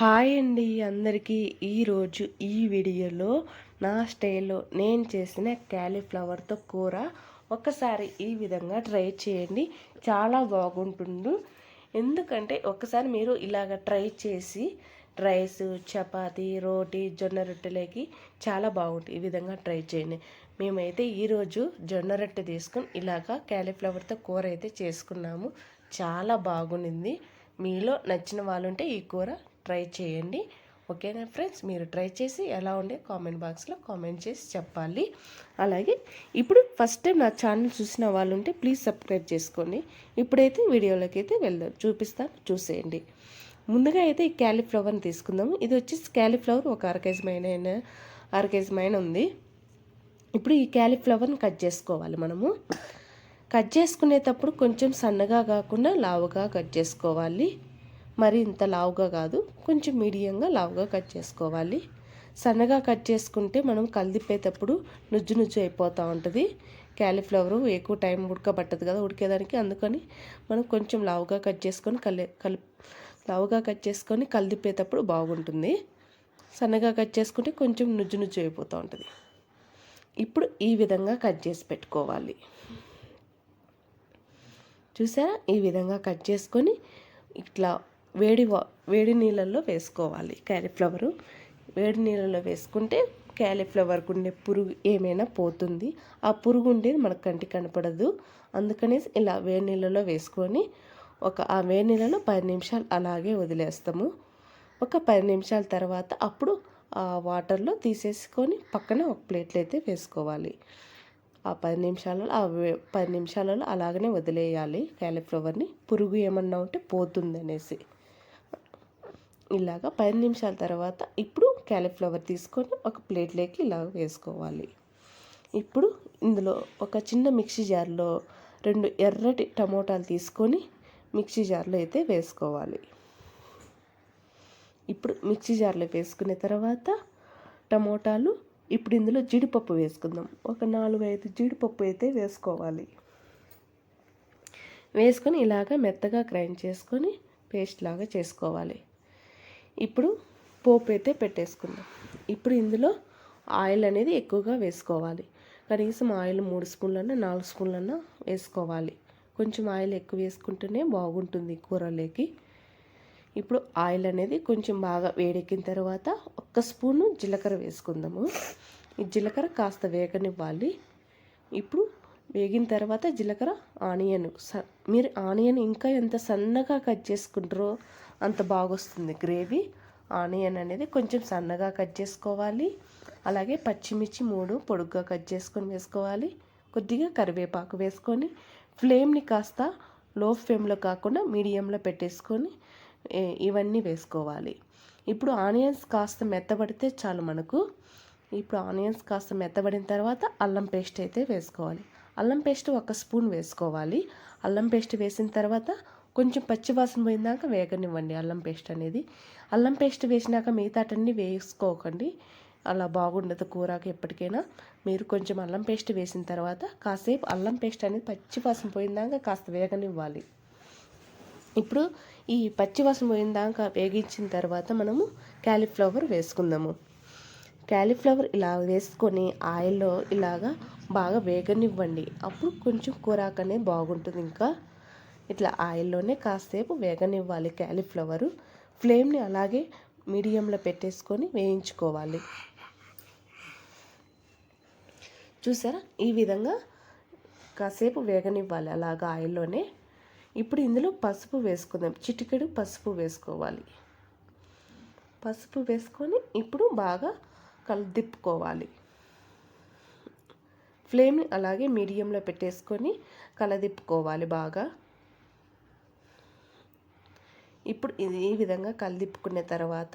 Hi అండి అందరికీ. ఈరోజు ఈ వీడియోలో నా స్టైల్లో నేను చేసిన క్యాలీఫ్లవర్తో కూర ఒకసారి ఈ విధంగా ట్రై చేయండి. చాలా బాగుంటుంది ఎందుకంటే ఒకసారి మీరు ఇలాగ ట్రై చేసి రైస్ చపాతి రోటీ జొన్న రొట్టెలకి చాలా బాగుంటుంది ఈ విధంగా ట్రై చేయండి. మేమైతే ఈరోజు జొన్న రొట్టె తీసుకొని ఇలాగ క్యాలీఫ్లవర్తో కూర అయితే చేసుకున్నాము. చాలా బాగుంది మీలో నచ్చిన వాళ్ళు ఉంటే ఈ కూర ట్రై చేయండి. ఓకేనా ఫ్రెండ్స్? మీరు ట్రై చేసి ఎలా ఉండే కామెంట్ బాక్స్లో కామెంట్ చేసి చెప్పాలి. అలాగే ఇప్పుడు ఫస్ట్ టైం నా ఛానల్ చూసిన వాళ్ళు ఉంటే ప్లీజ్ సబ్స్క్రైబ్ చేసుకోండి. ఇప్పుడైతే వీడియోలోకి అయితే వెళ్దాం. చూపిస్తాను. చూసేయండి. ముందుగా అయితే ఈ క్యాలీఫ్లవర్ని తీసుకుందాము. ఇది వచ్చేసి క్యాలీఫ్లవర్ ఒక అర కేజీ మైన అర కేజీ మైన ఉంది. ఇప్పుడు ఈ క్యాలీఫ్లవర్ని కట్ చేసుకోవాలి మనము. కట్ చేసుకునేటప్పుడు కొంచెం సన్నగా కాకుండా లావుగా కట్ చేసుకోవాలి. మరి ఇంత లావుగా కాదు. కొంచెం మీడియంగా లావుగా కట్ చేసుకోవాలి. సన్నగా కట్ చేసుకుంటే మనం కలిదిప్పేటప్పుడు నుజ్జు నుజ్జు అయిపోతూ ఉంటుంది. క్యాలీఫ్లవరు ఎక్కువ టైం ఉడకబట్టదు కదా ఉడికేదానికి. అందుకని మనం కొంచెం లావుగా కట్ చేసుకొని కలి కలి లావుగా కట్ చేసుకొని కలిదిప్పేటప్పుడు బాగుంటుంది. సన్నగా కట్ చేసుకుంటే కొంచెం నుజ్జు నుజ్జు అయిపోతూ ఉంటుంది. ఇప్పుడు ఈ విధంగా కట్ చేసి పెట్టుకోవాలి. చూసారా? ఈ విధంగా కట్ చేసుకొని ఇట్లా వేడి వేడి నీళ్ళల్లో వేసుకోవాలి క్యాలీఫ్లవరు. వేడి నీళ్ళలో వేసుకుంటే క్యాలీఫ్లవర్కి ఉండే పురుగు ఏమైనా పోతుంది. ఆ పురుగు ఉండేది మనకు కంటికి కనపడదు. అందుకనేసి ఇలా వేడి నీళ్ళలో వేసుకొని ఒక ఆ వేడి నీళ్ళలో పది నిమిషాలు అలాగే వదిలేస్తాము. ఒక పది నిమిషాల తర్వాత అప్పుడు ఆ వాటర్లో తీసేసుకొని పక్కన ఒక ప్లేట్లో అయితే వేసుకోవాలి. ఆ పది నిమిషాలలో ఆ పది నిమిషాలలో అలాగనే వదిలేయాలి క్యాలీఫ్లవర్ని. పురుగు ఏమన్నా ఉంటే పోతుంది అనేసి ఇలాగ పది నిమిషాల తర్వాత ఇప్పుడు క్యాలీఫ్లవర్ తీసుకొని ఒక ప్లేట్లోకి ఇలా వేసుకోవాలి. ఇప్పుడు ఇందులో ఒక చిన్న మిక్సీ జార్లో రెండు ఎర్రటి టమోటాలు తీసుకొని మిక్సీ జార్లో అయితే వేసుకోవాలి. ఇప్పుడు మిక్సీ జార్లో వేసుకున్న తర్వాత టమోటాలు ఇప్పుడు ఇందులో జీడిపప్పు వేసుకుందాం. ఒక నాలుగు ఐదు జీడిపప్పు అయితే వేసుకోవాలి. వేసుకొని ఇలాగ మెత్తగా గ్రైండ్ చేసుకొని పేస్ట్ లాగా చేసుకోవాలి. ఇప్పుడు పోపు అయితే పెట్టేసుకుందాం. ఇప్పుడు ఇందులో ఆయిల్ అనేది ఎక్కువగా వేసుకోవాలి. కనీసం ఆయిల్ మూడు స్పూన్లన్నా నాలుగు స్పూన్లన్నా వేసుకోవాలి. కొంచెం ఆయిల్ ఎక్కువ వేసుకుంటేనే బాగుంటుంది కూరలోకి. ఇప్పుడు ఆయిల్ అనేది కొంచెం బాగా వేడెక్కిన తర్వాత ఒక్క స్పూను జీలకర్ర వేసుకుందాము. ఈ జీలకర్ర కాస్త వేగనివ్వాలి. ఇప్పుడు వేగిన తర్వాత జీలకర్ర ఆనియన్ స మీరు ఆనియన్ ఇంకా ఎంత సన్నగా కట్ చేసుకుంటారో అంత బాగొస్తుంది గ్రేవీ. ఆనియన్ అనేది కొంచెం సన్నగా కట్ చేసుకోవాలి. అలాగే పచ్చిమిర్చి మూడు పొడుగ్గా కట్ చేసుకొని వేసుకోవాలి. కొద్దిగా కరివేపాకు వేసుకొని ఫ్లేమ్ని కాస్త లో ఫ్లేమ్లో కాకుండా మీడియంలో పెట్టేసుకొని ఇవన్నీ వేసుకోవాలి. ఇప్పుడు ఆనియన్స్ కాస్త మెత్తబడితే చాలు మనకు. ఇప్పుడు ఆనియన్స్ కాస్త మెత్తబడిన తర్వాత అల్లం పేస్ట్ అయితే వేసుకోవాలి. అల్లం పేస్ట్ ఒక స్పూన్ వేసుకోవాలి. అల్లం పేస్ట్ వేసిన తర్వాత కొంచెం పచ్చివాసన పోయిందాక వేగనివ్వండి. అల్లం పేస్ట్ అనేది. అల్లం పేస్ట్ వేసినాక మిగతాటన్నీ వేసుకోకండి. అలా బాగుండదు కూరకు ఎప్పటికైనా. మీరు కొంచెం అల్లం పేస్ట్ వేసిన తర్వాత కాసేపు అల్లం పేస్ట్ అనేది పచ్చివాసన పోయిందాక కాస్త వేగనివ్వాలి. ఇప్పుడు ఈ పచ్చివాసన పోయిందాక వేగించిన తర్వాత మనము క్యాలీఫ్లవర్ వేసుకుందాము. క్యాలీఫ్లవర్ ఇలా వేసుకొని ఆయిల్లో ఇలాగా బాగా వేగనివ్వండి. అప్పుడు కొంచెం కూరాకు అనేది బాగుంటుంది ఇంకా. ఇట్లా ఆయిల్లోనే కాసేపు వేగనివ్వాలి క్యాలీఫ్లవరు. ఫ్లేమ్ని అలాగే మీడియంలో పెట్టేసుకొని వేయించుకోవాలి. చూసారా? ఈ విధంగా కాసేపు వేగనివ్వాలి అలాగా ఆయిల్లోనే. ఇప్పుడు ఇందులో పసుపు వేసుకుందాం. చిటికెడు పసుపు వేసుకోవాలి. పసుపు వేసుకొని ఇప్పుడు బాగా కలదిప్పుకోవాలి ఫ్లేమ్ని అలాగే మీడియంలో పెట్టేసుకొని కలదిప్పుకోవాలి బాగా. ఇప్పుడు ఈ విధంగా కలిదిప్పుకున్న తర్వాత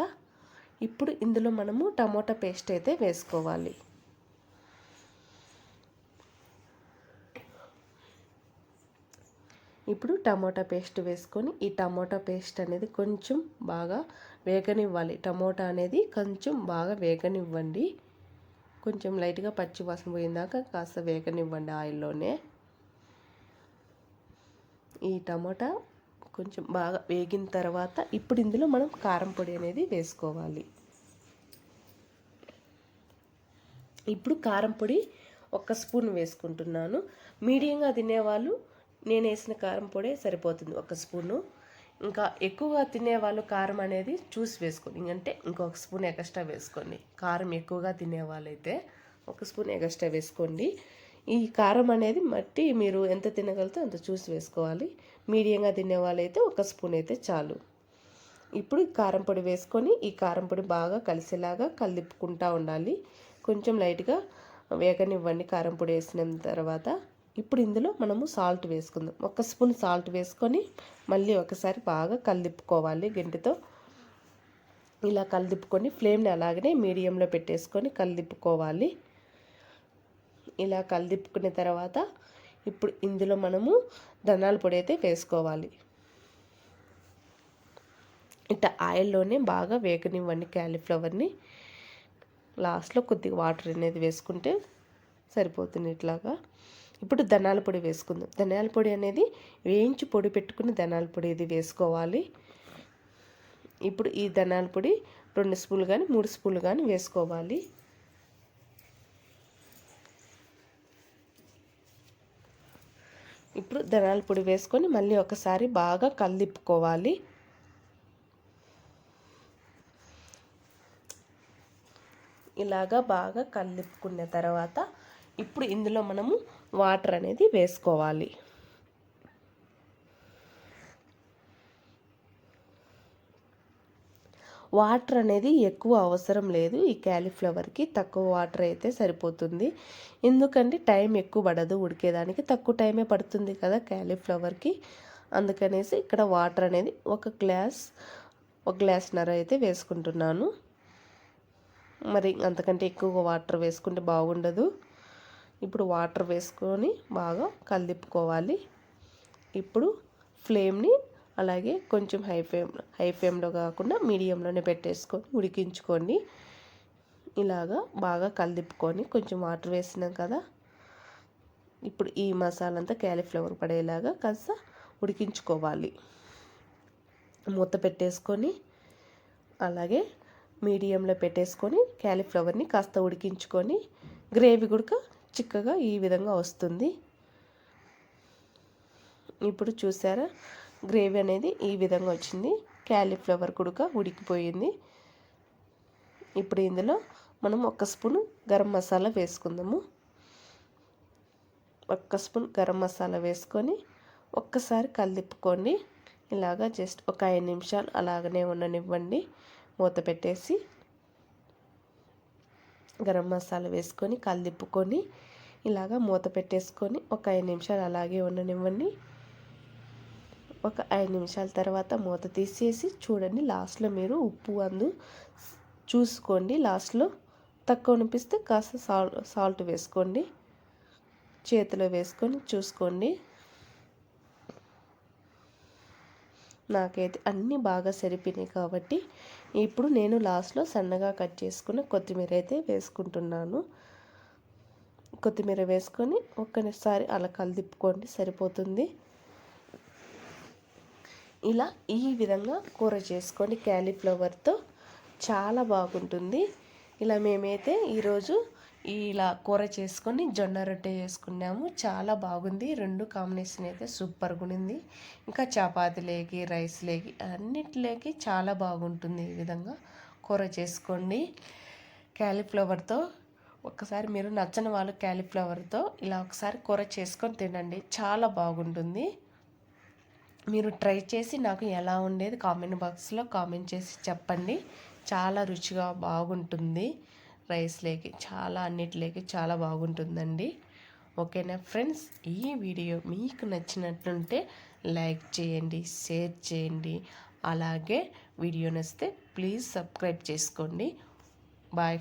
ఇప్పుడు ఇందులో మనము టమోటా పేస్ట్ అయితే వేసుకోవాలి. ఇప్పుడు టమోటా పేస్ట్ వేసుకొని ఈ టమోటా పేస్ట్ అనేది కొంచెం బాగా వేగనివ్వాలి. టమోటా అనేది కొంచెం బాగా వేగనివ్వండి. కొంచెం లైట్గా పచ్చి వాసన పోయిందాక కాస్త వేగనివ్వండి ఆయిల్లోనే. ఈ టమోటా కొంచెం బాగా వేగిన తర్వాత ఇప్పుడు ఇందులో మనం కారం పొడి అనేది వేసుకోవాలి. ఇప్పుడు కారం పొడి ఒక స్పూన్ వేసుకుంటున్నాను. మీడియంగా తినేవాళ్ళు నేను వేసిన కారం పొడి సరిపోతుంది ఒక స్పూను. ఇంకా ఎక్కువగా తినేవాళ్ళు కారం అనేది చూసి వేసుకోండి. అంటే ఇంకొక స్పూన్ ఎక్స్ట్రా వేసుకోండి. కారం ఎక్కువగా తినేవాళ్ళైతే ఒక స్పూన్ ఎక్స్ట్రా వేసుకోండి. ఈ కారం అనేది మట్టి మీరు ఎంత తినగలితే అంత చూసి వేసుకోవాలి. మీడియంగా తినే వాళ్ళైతే ఒక స్పూన్ అయితే చాలు. ఇప్పుడు కారం పొడి వేసుకొని ఈ కారం పొడి బాగా కలిసేలాగా కలిపుకుంటూ ఉండాలి. కొంచెం లైట్గా వేగనివ్వండి కారం పొడి వేసిన తర్వాత. ఇప్పుడు ఇందులో మనము సాల్ట్ వేసుకుందాం. ఒక స్పూన్ సాల్ట్ వేసుకొని మళ్ళీ ఒకసారి బాగా కలిపుకోవాలి గంటితో. ఇలా కలిపుకొని ఫ్లేమ్ని అలాగనే మీడియంలో పెట్టేసుకొని కలిపుకోవాలి. ఇలా కలిదిప్పుకున్న తర్వాత ఇప్పుడు ఇందులో మనము ధనాల పొడి అయితే వేసుకోవాలి. ఇట్లా ఆయిల్లోనే బాగా వేగనివ్వండి క్యాలీఫ్లవర్ని లాస్ట్లో కొద్దిగా వాటర్ అనేది వేసుకుంటే సరిపోతుంది ఇట్లాగా. ఇప్పుడు ధనాల పొడి వేసుకుందాం. ధనాల పొడి అనేది వేయించి పొడి పెట్టుకుని ధనాల పొడి ఇది వేసుకోవాలి. ఇప్పుడు ఈ ధనాల పొడి రెండు స్పూన్లు కానీ మూడు స్పూన్లు కానీ వేసుకోవాలి. ఇప్పుడు ధనాల పొడి వేసుకొని మళ్ళీ ఒకసారి బాగా కలిపుకోవాలి. ఇలాగా బాగా కలిపుకున్న తర్వాత ఇప్పుడు ఇందులో మనము వాటర్ అనేది వేసుకోవాలి. వాటర్ అనేది ఎక్కువ అవసరం లేదు. ఈ క్యాలీఫ్లవర్కి తక్కువ వాటర్ అయితే సరిపోతుంది. ఎందుకంటే టైం ఎక్కువ పడదు ఉడికేదానికి. తక్కువ టైమే పడుతుంది కదా క్యాలీఫ్లవర్కి. అందుకనేసి ఇక్కడ వాటర్ అనేది ఒక గ్లాస్ ఒక గ్లాస్ నర అయితే వేసుకుంటున్నాను. మరి అంతకంటే ఎక్కువ వాటర్ వేసుకుంటే బాగుండదు. ఇప్పుడు వాటర్ వేసుకొని బాగా కలిపుకోవాలి ఇప్పుడు ఫ్లేమ్ని అలాగే కొంచెం హై ఫ్లేమ్ హై ఫ్లేమ్లో కాకుండా మీడియంలోనే పెట్టేసుకొని ఉడికించుకోండి ఇలాగా బాగా కలిదిప్పుకొని కొంచెం వాటర్ వేసినాం కదా. ఇప్పుడు ఈ మసాలా అంతా క్యాలీఫ్లవర్ పడేలాగా కాస్త ఉడికించుకోవాలి. మూత పెట్టేసుకొని అలాగే మీడియంలో పెట్టేసుకొని క్యాలీఫ్లవర్ని కాస్త ఉడికించుకొని గ్రేవీ కూడా చిక్కగా ఈ విధంగా వస్తుంది. ఇప్పుడు చూసారా? గ్రేవీ అనేది ఈ విధంగా వచ్చింది. క్యాలీఫ్లవర్ కుడుక ఉడికిపోయింది. ఇప్పుడు ఇందులో మనం ఒక స్పూన్ గరం మసాలా వేసుకుందాము. ఒక్క స్పూన్ గరం మసాలా వేసుకొని ఒక్కసారి కలిపుకోండి ఇలాగా జస్ట్ ఒక ఐదు నిమిషాలు అలాగనే ఉండనివ్వండి. మూత పెట్టేసి గరం మసాలా వేసుకొని కలిపుకొని ఇలాగా మూత పెట్టేసుకొని ఒక ఐదు నిమిషాలు అలాగే ఉండనివ్వండి. ఒక ఐదు నిమిషాల తర్వాత మూత తీసేసి చూడండి లాస్ట్లో మీరు ఉప్పు అందు చూసుకోండి. లాస్ట్లో తక్కువ అనిపిస్తే కాస్త సాల్ట్ సాల్ట్ వేసుకోండి. చేతిలో వేసుకొని చూసుకోండి. నాకైతే అన్నీ బాగా సరిపోయినాయి కాబట్టి ఇప్పుడు నేను లాస్ట్లో సన్నగా కట్ చేసుకుని కొత్తిమీర అయితే వేసుకుంటున్నాను. కొత్తిమీర వేసుకొని ఒక్కసారి అలా కలిదిప్పుకోండి సరిపోతుంది. ఇలా ఈ విధంగా కూర చేసుకోండి. క్యాలీఫ్లవర్తో చాలా బాగుంటుంది. ఇలా మేమైతే ఈరోజు ఇలా కూర చేసుకొని జొన్న రొట్టె చేసుకున్నాము. చాలా బాగుంది. రెండు కాంబినేషన్ అయితే సూపర్గా ఉంది ఇంకా చపాతీలేకి రైస్లేకి అన్నిటిలోకి చాలా బాగుంటుంది ఈ విధంగా కూర చేసుకోండి. క్యాలీఫ్లవర్తో ఒక్కసారి మీరు నచ్చని వాళ్ళు క్యాలీఫ్లవర్తో ఇలా ఒకసారి కూర చేసుకొని తినండి. చాలా బాగుంటుంది. మీరు ట్రై చేసి నాకు ఎలా ఉండేది కామెంట్ బాక్స్లో కామెంట్ చేసి చెప్పండి. చాలా రుచిగా బాగుంటుంది రైస్లోకి చాలా అన్నిటిలోకి చాలా బాగుంటుందండి. ఓకేనా ఫ్రెండ్స్ ఈ వీడియో మీకు నచ్చినట్లుంటే లైక్ చేయండి షేర్ చేయండి. అలాగే వీడియో నచ్చితే ప్లీజ్ సబ్స్క్రైబ్ చేసుకోండి. బాయ్